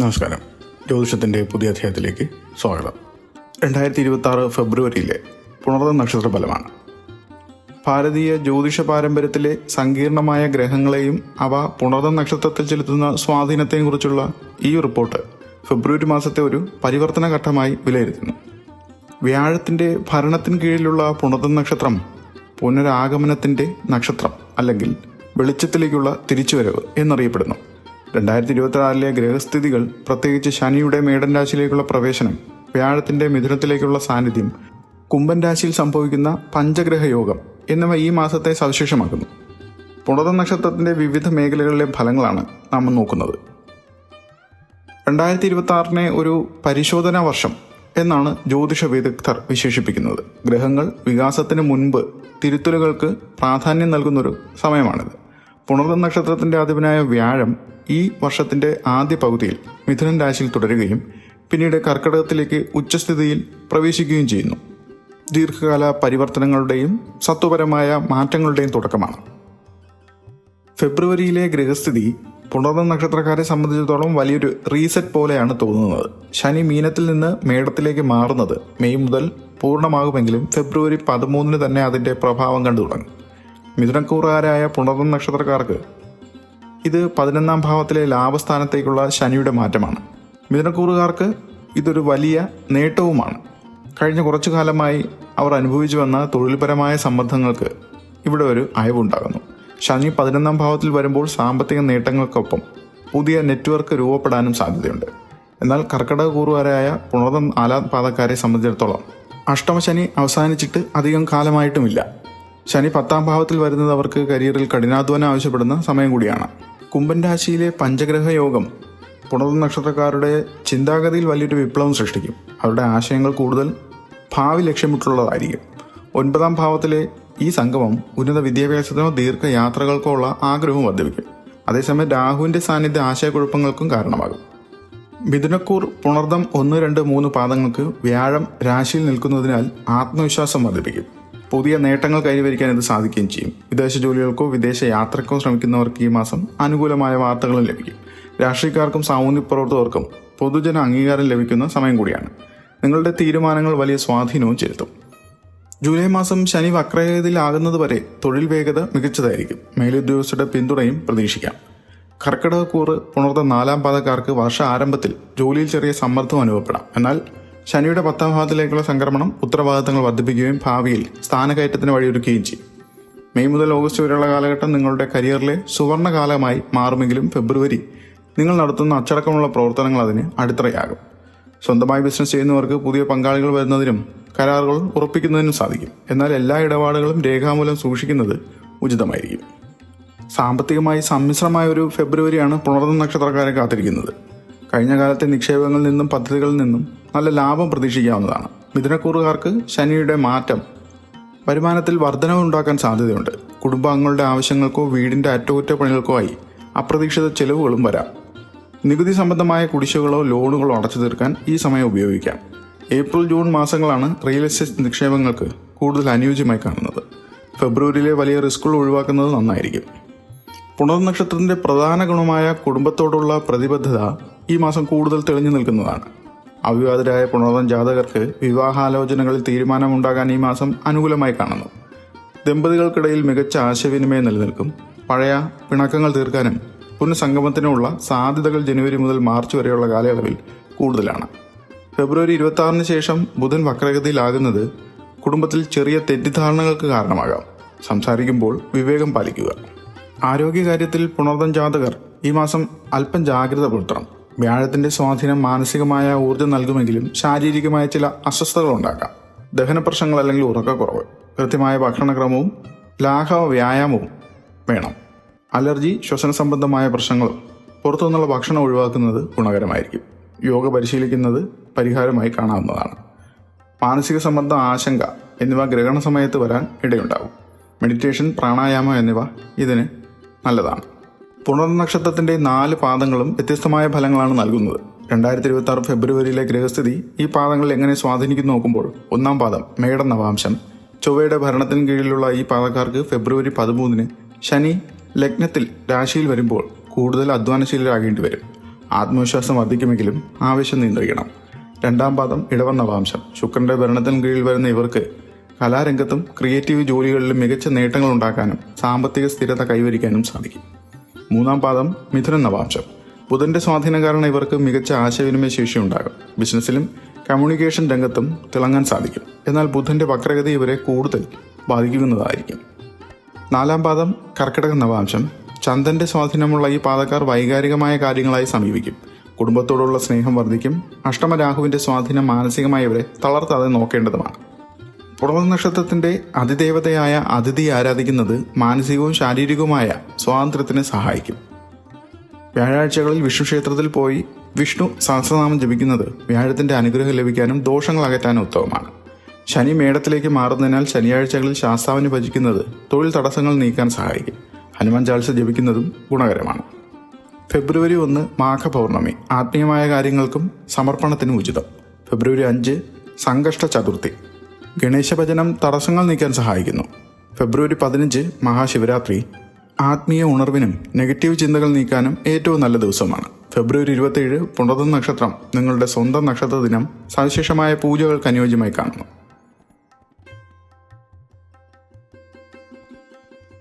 നമസ്കാരം. ജ്യോതിഷത്തിന്റെ പുതിയ അധ്യായത്തിലേക്ക് സ്വാഗതം. രണ്ടായിരത്തി ഇരുപത്തി ആറ് ഫെബ്രുവരിയിലെ പുണർന്ന നക്ഷത്ര ഫലമാണ്. ഭാരതീയ ജ്യോതിഷ പാരമ്പര്യത്തിലെ സങ്കീർണമായ ഗ്രഹങ്ങളെയും അവ പുണർന്ന നക്ഷത്രത്തിൽ ചെലുത്തുന്ന സ്വാധീനത്തെയും കുറിച്ചുള്ള ഈ റിപ്പോർട്ട് ഫെബ്രുവരി മാസത്തെ ഒരു പരിവർത്തന ഘട്ടമായി വിലയിരുത്തുന്നു. വ്യാഴത്തിന്റെ ഭരണത്തിന് കീഴിലുള്ള പുണർന്ന നക്ഷത്രം പുനരാഗമനത്തിന്റെ നക്ഷത്രം അല്ലെങ്കിൽ വെളിച്ചത്തിലേക്കുള്ള തിരിച്ചുവരവ് എന്നറിയപ്പെടുന്നു. രണ്ടായിരത്തി ഇരുപത്തിനാലിലെ ഗ്രഹസ്ഥിതികൾ പ്രത്യേകിച്ച് ശനിയുടെ മേടൻ രാശിയിലേക്കുള്ള പ്രവേശനം വ്യാഴത്തിന്റെ മിഥുനത്തിലേക്കുള്ള സാന്നിധ്യം കുംഭൻ രാശിയിൽ സംഭവിക്കുന്ന പഞ്ചഗ്രഹയോഗം എന്നിവ ഈ മാസത്തെ സവിശേഷമാക്കുന്നു. പുണത നക്ഷത്രത്തിന്റെ വിവിധ മേഖലകളിലെ ഫലങ്ങളാണ് നാം നോക്കുന്നത്. രണ്ടായിരത്തി ഇരുപത്തി ആറിനെ ഒരു പരിശോധനാ വർഷം എന്നാണ് ജ്യോതിഷ വിദഗ്ധർ വിശേഷിപ്പിക്കുന്നത്. ഗ്രഹങ്ങൾ വികാസത്തിന് മുൻപ് തിരുത്തലുകൾക്ക് പ്രാധാന്യം നൽകുന്നൊരു സമയമാണിത്. പുണർന്ന നക്ഷത്രത്തിന്റെ അധിപനായ വ്യാഴം ഈ വർഷത്തിന്റെ ആദ്യ പകുതിയിൽ മിഥുനൻ രാശിയിൽ തുടരുകയും പിന്നീട് കർക്കിടകത്തിലേക്ക് ഉച്ചസ്ഥിതിയിൽ പ്രവേശിക്കുകയും ചെയ്യുന്നു. ദീർഘകാല പരിവർത്തനങ്ങളുടെയും സത്വപരമായ മാറ്റങ്ങളുടെയും തുടക്കമാണ്. ഫെബ്രുവരിയിലെ ഗ്രഹസ്ഥിതി പുണർന്ന നക്ഷത്രക്കാരെ സംബന്ധിച്ചിടത്തോളം വലിയൊരു റീസെറ്റ് പോലെയാണ് തോന്നുന്നത്. ശനി മീനത്തിൽ നിന്ന് മേടത്തിലേക്ക് മാറുന്നത് മെയ് മുതൽ പൂർണമാകുമെങ്കിലും ഫെബ്രുവരി പതിമൂന്നിന് തന്നെ അതിന്റെ പ്രഭാവം കണ്ടു തുടങ്ങും. മിഥുനക്കൂറുകാരായ പുണർന്ന നക്ഷത്രക്കാർക്ക് ഇത് പതിനൊന്നാം ഭാവത്തിലെ ലാഭസ്ഥാനത്തേക്കുള്ള ശനിയുടെ മാറ്റമാണ്. മിഥുനക്കൂറുകാർക്ക് ഇതൊരു വലിയ നേട്ടവുമാണ്. കഴിഞ്ഞ കുറച്ചു കാലമായി അവർ അനുഭവിച്ചു വന്ന തൊഴിൽപരമായ സമ്മർദ്ദങ്ങൾക്ക് ഇവിടെ ഒരു അയവുണ്ടാകുന്നു. ശനി പതിനൊന്നാം ഭാവത്തിൽ വരുമ്പോൾ സാമ്പത്തിക നേട്ടങ്ങൾക്കൊപ്പം പുതിയ നെറ്റ്വർക്ക് രൂപപ്പെടാനും സാധ്യതയുണ്ട്. എന്നാൽ കർക്കിടക കൂറുകാരായ പുണർന്ന ആലാപാതക്കാരെ സംബന്ധിച്ചിടത്തോളം അഷ്ടമശനി അവസാനിച്ചിട്ട് അധികം കാലമായിട്ടുമില്ല. ശനി പത്താം ഭാവത്തിൽ വരുന്നത് അവർക്ക് കരിയറിൽ കഠിനാധ്വാനം ആവശ്യപ്പെടുന്ന സമയം കൂടിയാണ്. കുംഭൻ രാശിയിലെ പഞ്ചഗ്രഹ യോഗം പുണർന്ന നക്ഷത്രക്കാരുടെ ചിന്താഗതിയിൽ വലിയൊരു വിപ്ലവം സൃഷ്ടിക്കും. അവരുടെ ആശയങ്ങൾ കൂടുതൽ ഭാവി ലക്ഷ്യമിട്ടുള്ളതായിരിക്കും. ഒൻപതാം ഭാവത്തിലെ ഈ സംഗമം ഉന്നത വിദ്യാഭ്യാസത്തിനോ ദീർഘയാത്രകൾക്കോ ഉള്ള ആഗ്രഹവും വർദ്ധിപ്പിക്കും. അതേസമയം രാഹുവിന്റെ സാന്നിധ്യം ആശയക്കുഴപ്പങ്ങൾക്കും കാരണമാകും. മിഥുനക്കൂർ പുണർദം ഒന്ന് രണ്ട് മൂന്ന് പാദങ്ങൾക്ക് വ്യാഴം രാശിയിൽ നിൽക്കുന്നതിനാൽ ആത്മവിശ്വാസം വർദ്ധിപ്പിക്കും. പുതിയ നേട്ടങ്ങൾ കൈവരിക്കാൻ ഇത് സാധിക്കുകയും ചെയ്യും. വിദേശ ജോലികൾക്കോ വിദേശ യാത്രക്കോ ശ്രമിക്കുന്നവർക്ക് ഈ മാസം അനുകൂലമായ വാർത്തകളും ലഭിക്കും. രാഷ്ട്രീയക്കാർക്കും സാമൂഹ്യ പ്രവർത്തകർക്കും പൊതുജന അംഗീകാരം ലഭിക്കുന്ന സമയം കൂടിയാണ്. നിങ്ങളുടെ തീരുമാനങ്ങൾ വലിയ സ്വാധീനവും ചെലുത്തും. ജൂലൈ മാസം ശനി വക്രഗതിയിലാകുന്നത് വരെ തൊഴിൽ വേഗത മികച്ചതായിരിക്കും. മേലുദ്യോഗസ്ഥരുടെ പിന്തുണയും പ്രതീക്ഷിക്കാം. കർക്കിടകക്കൂറ് പുണർത്ത നാലാം പാതക്കാർക്ക് വർഷ ആരംഭത്തിൽ ജോലിയിൽ ചെറിയ സമ്മർദ്ദം അനുഭവപ്പെടാം. എന്നാൽ ശനിയുടെ പത്താം ഭാവത്തിലേക്കുള്ള സംക്രമണം ഉത്തരവാദിത്തങ്ങൾ വർദ്ധിപ്പിക്കുകയും ഭാവിയിൽ സ്ഥാനക്കയറ്റത്തിന് വഴിയൊരുക്കുകയും ചെയ്യും. മെയ് മുതൽ ഓഗസ്റ്റ് വരെയുള്ള കാലഘട്ടം നിങ്ങളുടെ കരിയറിലെ സുവർണ കാലമായി മാറുമെങ്കിലും ഫെബ്രുവരി നിങ്ങൾ നടത്തുന്ന അച്ചടക്കമുള്ള പ്രവർത്തനങ്ങൾ അതിന് അടിത്തറയാകും. സ്വന്തമായി ബിസിനസ് ചെയ്യുന്നവർക്ക് പുതിയ പങ്കാളികൾ വരുന്നതിനും കരാറുകൾ ഉറപ്പിക്കുന്നതിനും സാധിക്കും. എന്നാൽ എല്ലാ ഇടപാടുകളും രേഖാമൂലം സൂക്ഷിക്കുന്നത് ഉചിതമായിരിക്കും. സാമ്പത്തികമായി സമ്മിശ്രമായ ഒരു ഫെബ്രുവരിയാണ് പുണർന്ന നക്ഷത്രക്കാരെ കാത്തിരിക്കുന്നത്. കഴിഞ്ഞ കാലത്തെ നിക്ഷേപങ്ങളിൽ നിന്നും പദ്ധതികളിൽ നിന്നും നല്ല ലാഭം പ്രതീക്ഷിക്കാവുന്നതാണ്. മിഥുനക്കൂറുകാർക്ക് ശനിയുടെ മാറ്റം വരുമാനത്തിൽ വർധനവുണ്ടാക്കാൻ സാധ്യതയുണ്ട്. കുടുംബാംഗങ്ങളുടെ ആവശ്യങ്ങൾക്കോ വീടിന്റെ അറ്റകുറ്റപ്പണികൾക്കോ ആയി അപ്രതീക്ഷിത ചെലവുകളും വരാം. നികുതി സംബന്ധമായ കുടിശ്ശികളോ ലോണുകളോ അടച്ചു തീർക്കാൻ ഈ സമയം ഉപയോഗിക്കാം. ഏപ്രിൽ ജൂൺ മാസങ്ങളാണ് റിയൽ എസ്റ്റേറ്റ് നിക്ഷേപങ്ങൾക്ക് കൂടുതൽ അനുയോജ്യമായി കാണുന്നത്. ഫെബ്രുവരിയിലെ വലിയ റിസ്കുകൾ ഒഴിവാക്കുന്നത് നന്നായിരിക്കും. പുനർനക്ഷത്രത്തിന്റെ പ്രധാന ഗുണമായ കുടുംബത്തോടുള്ള പ്രതിബദ്ധത ഈ മാസം കൂടുതൽ തെളിഞ്ഞു നിൽക്കുന്നതാണ്. അവിവാഹിതരായ പുണർന്നം ജാതകർക്ക് വിവാഹാലോചനകളിൽ തീരുമാനമുണ്ടാകാൻ ഈ മാസം അനുകൂലമായി കാണുന്നു. ദമ്പതികൾക്കിടയിൽ മികച്ച ആശയവിനിമയം നിലനിൽക്കും. പഴയ പിണക്കങ്ങൾ തീർക്കാനും പുനഃസംഗമത്തിനുമുള്ള സാധ്യതകൾ ജനുവരി മുതൽ മാർച്ച് വരെയുള്ള കാലയളവിൽ കൂടുതലാണ്. ഫെബ്രുവരി ഇരുപത്തി ശേഷം ബുധൻ വക്രഗതിയിലാകുന്നത് കുടുംബത്തിൽ ചെറിയ തെറ്റിദ്ധാരണകൾക്ക് കാരണമാകാം. സംസാരിക്കുമ്പോൾ വിവേകം പാലിക്കുക. ആരോഗ്യകാര്യത്തിൽ പുണർദം ജാതകർ ഈ മാസം അല്പം ജാഗ്രത പുലർത്തണം. വ്യാഴത്തിന്റെ സ്വാധീനം മാനസികമായ ഊർജം നൽകുമെങ്കിലും ശാരീരികമായ ചില അസ്വസ്ഥതകൾ ഉണ്ടാക്കാം ദഹന പ്രശ്നങ്ങൾ അല്ലെങ്കിൽ ഉറക്കക്കുറവ് കൃത്യമായ ഭക്ഷണക്രമവും ലാഘവ വ്യായാമവും വേണം. അലർജി ശ്വസന സംബന്ധമായ പ്രശ്നങ്ങളും പുറത്തുനിന്നുള്ള ഭക്ഷണം ഒഴിവാക്കുന്നത് ഗുണകരമായിരിക്കും. യോഗ പരിശീലിക്കുന്നത് പരിഹാരമായി കാണാവുന്നതാണ്. മാനസിക സംബന്ധ ആശങ്ക എന്നിവ ഗ്രഹണ സമയത്ത് വരാൻ ഇടയുണ്ടാകും മെഡിറ്റേഷൻ പ്രാണായാമം എന്നിവ ഇതിന് നല്ലതാണ്. പുണർനക്ഷത്രത്തിന്റെ നാല് പാദങ്ങളും വ്യത്യസ്തമായ ഫലങ്ങളാണ് നൽകുന്നത്. രണ്ടായിരത്തി ഇരുപത്തി ആറ് ഫെബ്രുവരിയിലെ ഗ്രഹസ്ഥിതി ഈ പാദങ്ങൾ എങ്ങനെ സ്വാധീനിക്കുന്നു നോക്കുമ്പോൾ ഒന്നാം പാദം മേട നവാംശം. ചൊവ്വയുടെ ഭരണത്തിന് കീഴിലുള്ള ഈ പാദക്കാർക്ക് ഫെബ്രുവരി പതിമൂന്നിന് ശനി ലഗ്നത്തിൽ രാശിയിൽ വരുമ്പോൾ കൂടുതൽ അധ്വാനശീലരാകേണ്ടി വരും. ആത്മവിശ്വാസം വർദ്ധിക്കുമെങ്കിലും ആവശ്യം നിയന്ത്രിക്കണം. രണ്ടാം പാദം ഇടവ നവാംശം. ശുക്രന്റെ ഭരണത്തിന് കീഴിൽ വരുന്ന ഇവർക്ക് കലാരംഗത്തും ക്രിയേറ്റീവ് ജോലികളിലും മികച്ച നേട്ടങ്ങൾ ഉണ്ടാക്കാനും സാമ്പത്തിക സ്ഥിരത കൈവരിക്കാനും സാധിക്കും. മൂന്നാം പാദം മിഥുനൻ നവാംശം. ബുധന്റെ സ്വാധീനം കാരണം ഇവർക്ക് മികച്ച ആശയവിനിമയ ശേഷി ഉണ്ടാകും. ബിസിനസ്സിലും കമ്മ്യൂണിക്കേഷൻ രംഗത്തും തിളങ്ങാൻ സാധിക്കും. എന്നാൽ ബുധന്റെ വക്രഗതി ഇവരെ കൂടുതൽ ബാധിക്കുന്നതായിരിക്കും. നാലാം പാദം കർക്കിടക നവാംശം. ചന്ദന്റെ സ്വാധീനമുള്ള ഈ പാതക്കാർ വൈകാരികമായ കാര്യങ്ങളായി സമീപിക്കും. കുടുംബത്തോടുള്ള സ്നേഹം വർദ്ധിക്കും. അഷ്ടമ രാഹുവിന്റെ സ്വാധീനം മാനസികമായി ഇവരെ തളർത്താതെ നോക്കേണ്ടതുമാണ്. പുറമ നക്ഷത്രത്തിന്റെ അതിദേവതയായ അതിഥി ആരാധിക്കുന്നത് മാനസികവും ശാരീരികവുമായ സ്വാതന്ത്ര്യത്തിന് സഹായിക്കും. വ്യാഴാഴ്ചകളിൽ വിഷ്ണു ക്ഷേത്രത്തിൽ പോയി വിഷ്ണു സഹസ്രനാമം ജപിക്കുന്നത് വ്യാഴത്തിന്റെ അനുഗ്രഹം ലഭിക്കാനും ദോഷങ്ങൾ അകറ്റാനും ഉത്തമമാണ്. ശനി മേടത്തിലേക്ക് മാറുന്നതിനാൽ ശനിയാഴ്ചകളിൽ ശാസ്താവിനെ ഭജിക്കുന്നത് തൊഴിൽ തടസ്സങ്ങൾ നീക്കാൻ സഹായിക്കും. ഹനുമാൻ ചാൾസ ജപിക്കുന്നതും ഗുണകരമാണ്. ഫെബ്രുവരി ഒന്ന് മാഘപൗർണമി ആത്മീയമായ കാര്യങ്ങൾക്കും സമർപ്പണത്തിനും ഉചിതം. ഫെബ്രുവരി അഞ്ച് സംഘഷ്ട ചതുർത്ഥി. ഗണേശ ഭജനം തടസ്സങ്ങൾ നീക്കാൻ സഹായിക്കുന്നു. ഫെബ്രുവരി പതിനഞ്ച് മഹാശിവരാത്രി. ആത്മീയ ഉണർവിനും നെഗറ്റീവ് ചിന്തകൾ നീക്കാനും ഏറ്റവും നല്ല ദിവസമാണ്. ഫെബ്രുവരി ഇരുപത്തിയേഴ് പുണർന്ന നക്ഷത്രം നിങ്ങളുടെ സ്വന്തം നക്ഷത്ര ദിനം സവിശേഷമായ പൂജകൾക്ക് അനുയോജ്യമായി കാണുന്നു.